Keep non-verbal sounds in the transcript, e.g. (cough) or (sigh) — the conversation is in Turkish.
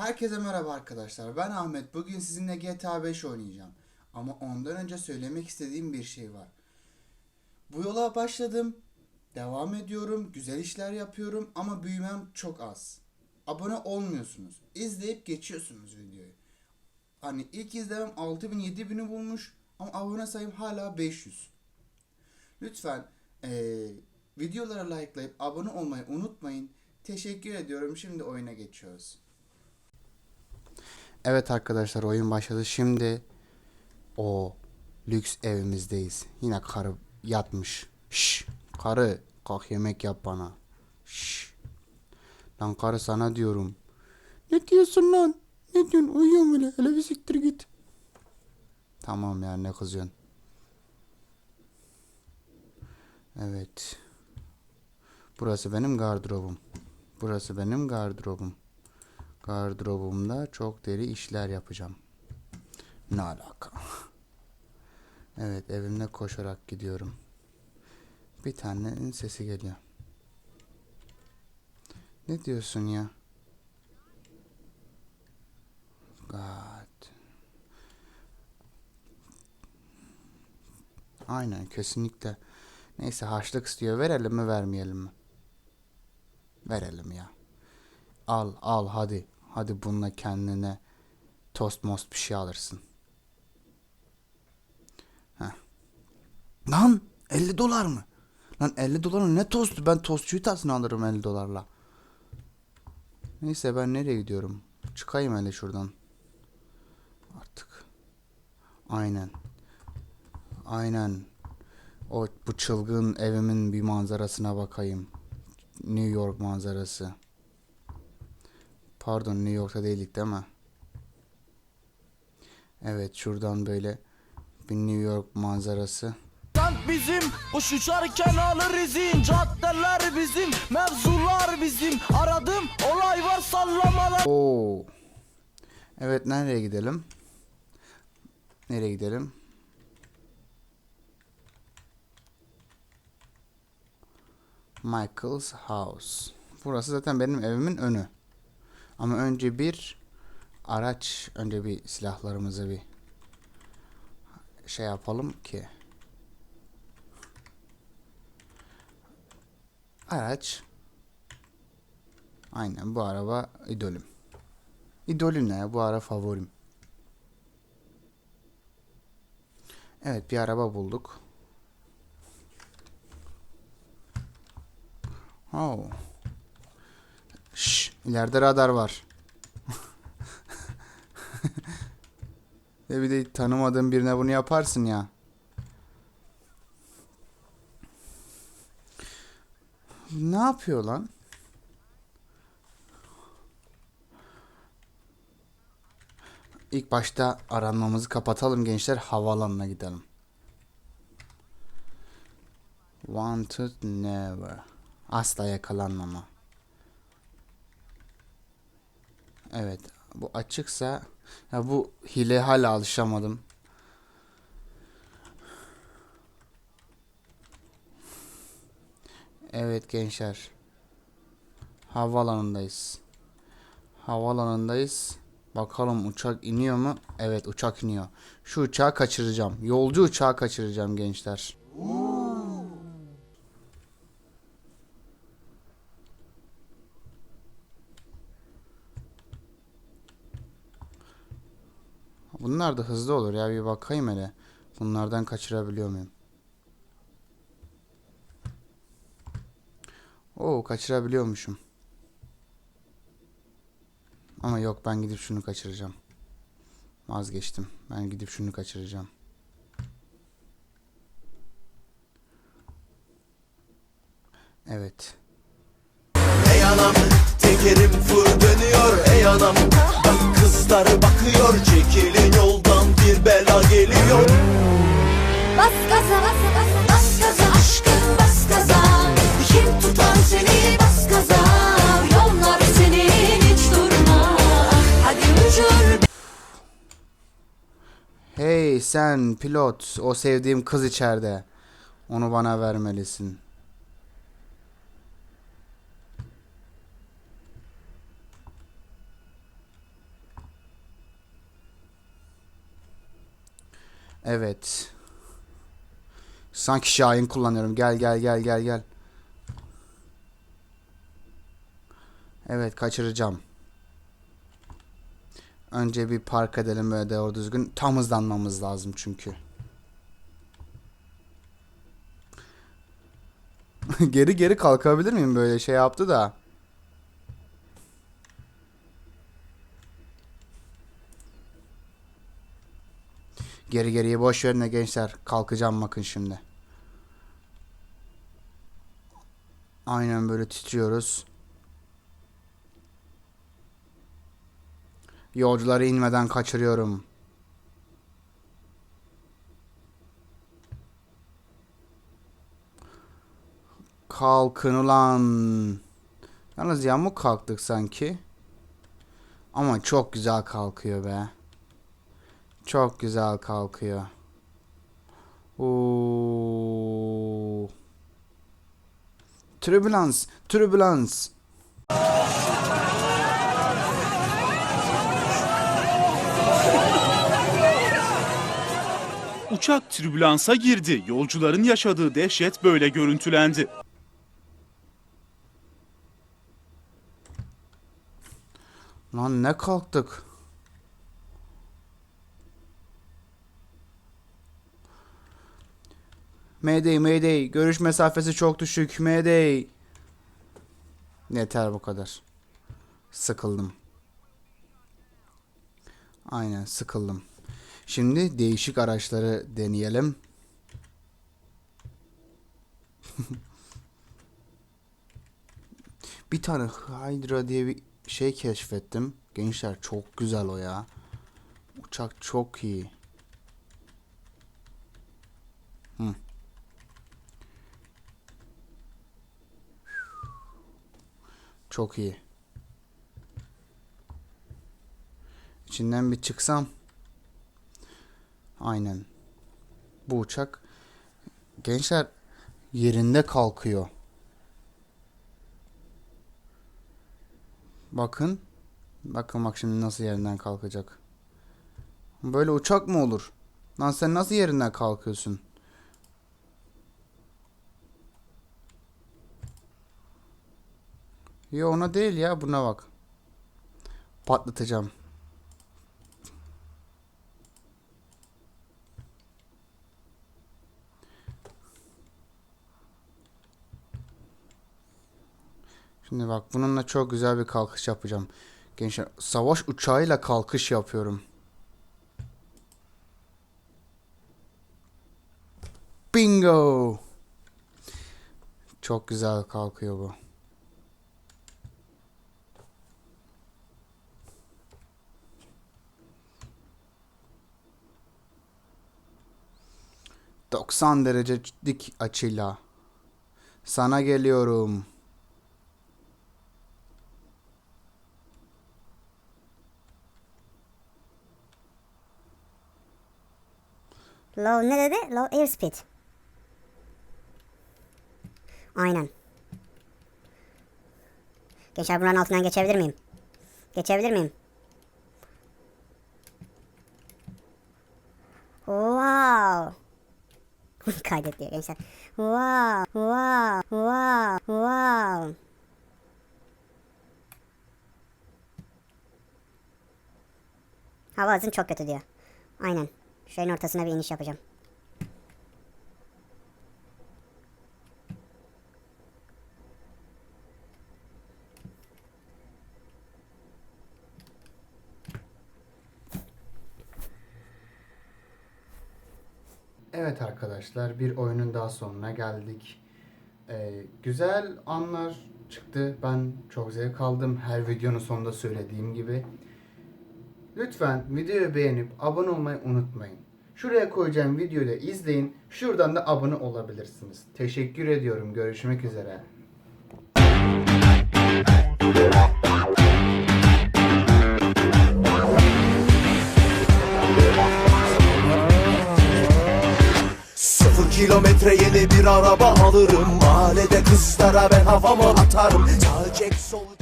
Herkese merhaba arkadaşlar. Ben Ahmet. Bugün sizinle GTA 5 oynayacağım. Ama ondan önce söylemek istediğim bir şey var. Bu yola başladım. Devam ediyorum. Güzel işler yapıyorum ama büyümem çok az. Abone olmuyorsunuz. İzleyip geçiyorsunuz videoyu. Hani ilk izlemem 6000 7000'i bulmuş ama abone sayım hala 500. Lütfen eee, videolara likelayıp abone olmayı unutmayın. Teşekkür ediyorum. Şimdi oyuna geçiyoruz. Evet arkadaşlar oyun başladı. Şimdi o lüks evimizdeyiz. Yine karı yatmış. Şş, karı kalk yemek yap bana. Şş. Lan karı sana diyorum. Ne diyorsun lan? Ne diyorsun? Uyuyorum öyle. Hele bir siktir git. Tamam ya ne kızıyorsun? Evet. Burası benim gardırobum. Burası benim gardırobum. Gardırobumda çok deri işler yapacağım. Ne alaka? (laughs) Evet evimde koşarak gidiyorum. Bir tanenin sesi geliyor. Ne diyorsun ya? God. Aynen kesinlikle. Neyse harçlık istiyor. Verelim mi vermeyelim mi? Verelim ya. Al al hadi. Hadi bununla kendine tost most bir şey alırsın. Heh. Lan 50 dolar mı? Lan 50 dolar? Ne tostu? Ben tostçuyu tasını alırım 50 dolarla. Neyse ben nereye gidiyorum? Çıkayım hele şuradan. Artık. Aynen. Aynen. O bu çılgın evimin bir manzarasına bakayım. New York manzarası. Pardon New York'ta değildik değil mi? Evet şuradan böyle bir New York manzarası. Kent bizim, kuş uçarken alır izin Caddeler bizim, mevzular bizim Aradım, olay var sallamalar Oo. Evet nereye gidelim? Nereye gidelim? Michael's House. Burası zaten benim evimin önü. Ama önce bir araç, önce bir silahlarımızı bir şey yapalım ki. Araç. Aynen bu araba idolüm. İdolüm ne? Bu ara favorim. Evet bir araba bulduk. Oh. İleride radar var. Ve bir de tanımadığın birine bunu yaparsın ya. Ne yapıyor lan? İlk başta aranmamızı kapatalım gençler. Havaalanına gidelim. Wanted never. Asla yakalanmama. Evet. Bu açıksa ya bu hile hala alışamadım. Evet gençler. Havaalanındayız. Havaalanındayız. Bakalım uçak iniyor mu? Evet uçak iniyor. Şu uçağı kaçıracağım. Yolcu uçağı kaçıracağım gençler. Bunlar da hızlı olur ya bir bakayım hele. Bunlardan kaçırabiliyor muyum? Oo kaçırabiliyormuşum. Ama yok ben gidip şunu kaçıracağım. Vazgeçtim. Ben gidip şunu kaçıracağım. Evet. Ey anam, tekerim fır dönüyor Ey anam, bak kızlar bakıyor yoldan geliyor. Bas gaza bas gaza bas gaza aşkım bas gaza. Kim tutar seni bas gaza. Yollar senin hiç durma. Hadi uçur. Hey sen pilot, o sevdiğim kız içeride. Onu bana vermelisin. Evet. Sanki Şahin kullanıyorum. Gel gel gel gel gel. Evet kaçıracağım. Önce bir park edelim böyle doğru düzgün. Tam hızlanmamız lazım çünkü. (laughs) geri geri kalkabilir miyim böyle şey yaptı da. Geri geriye boş verin de gençler. Kalkacağım bakın şimdi. Aynen böyle titriyoruz. Yolcuları inmeden kaçırıyorum. Kalkın ulan. Yalnız yamuk kalktık sanki. Ama çok güzel kalkıyor be. Çok güzel kalkıyor. Oo. Turbulans, turbulans. Uçak tribülansa girdi. Yolcuların yaşadığı dehşet böyle görüntülendi. Lan ne kalktık? Mayday, mayday. Görüş mesafesi çok düşük. Mayday. Yeter bu kadar. Sıkıldım. Aynen sıkıldım. Şimdi değişik araçları deneyelim. (laughs) bir tane Hydra diye bir şey keşfettim. Gençler çok güzel o ya. Uçak çok iyi. Hı. Çok iyi. İçinden bir çıksam. Aynen. Bu uçak gençler yerinde kalkıyor. Bakın. Bakın bak şimdi nasıl yerinden kalkacak. Böyle uçak mı olur? Lan sen nasıl yerinden kalkıyorsun? Yo ona değil ya buna bak. Patlatacağım. Şimdi bak bununla çok güzel bir kalkış yapacağım. Gençler savaş uçağıyla kalkış yapıyorum. Bingo. Çok güzel kalkıyor bu. ...90 derece dik açıyla... ...sana geliyorum. Low ne dedi? Low airspeed. Aynen. Gençler buranın altından geçebilir miyim? Geçebilir miyim? Wow. Kaydet diyor gençler. Wow, wow, wow, wow. Hava hızın çok kötü diyor. Aynen. Şeyin ortasına bir iniş yapacağım. Evet arkadaşlar bir oyunun daha sonuna geldik. Ee, güzel anlar çıktı. Ben çok zevk aldım. Her videonun sonunda söylediğim gibi. Lütfen videoyu beğenip abone olmayı unutmayın. Şuraya koyacağım videoyu da izleyin. Şuradan da abone olabilirsiniz. Teşekkür ediyorum. Görüşmek üzere. Kilometre yeni bir araba alırım. Mahallede kızlara ben havamı atarım. Sağ çek sol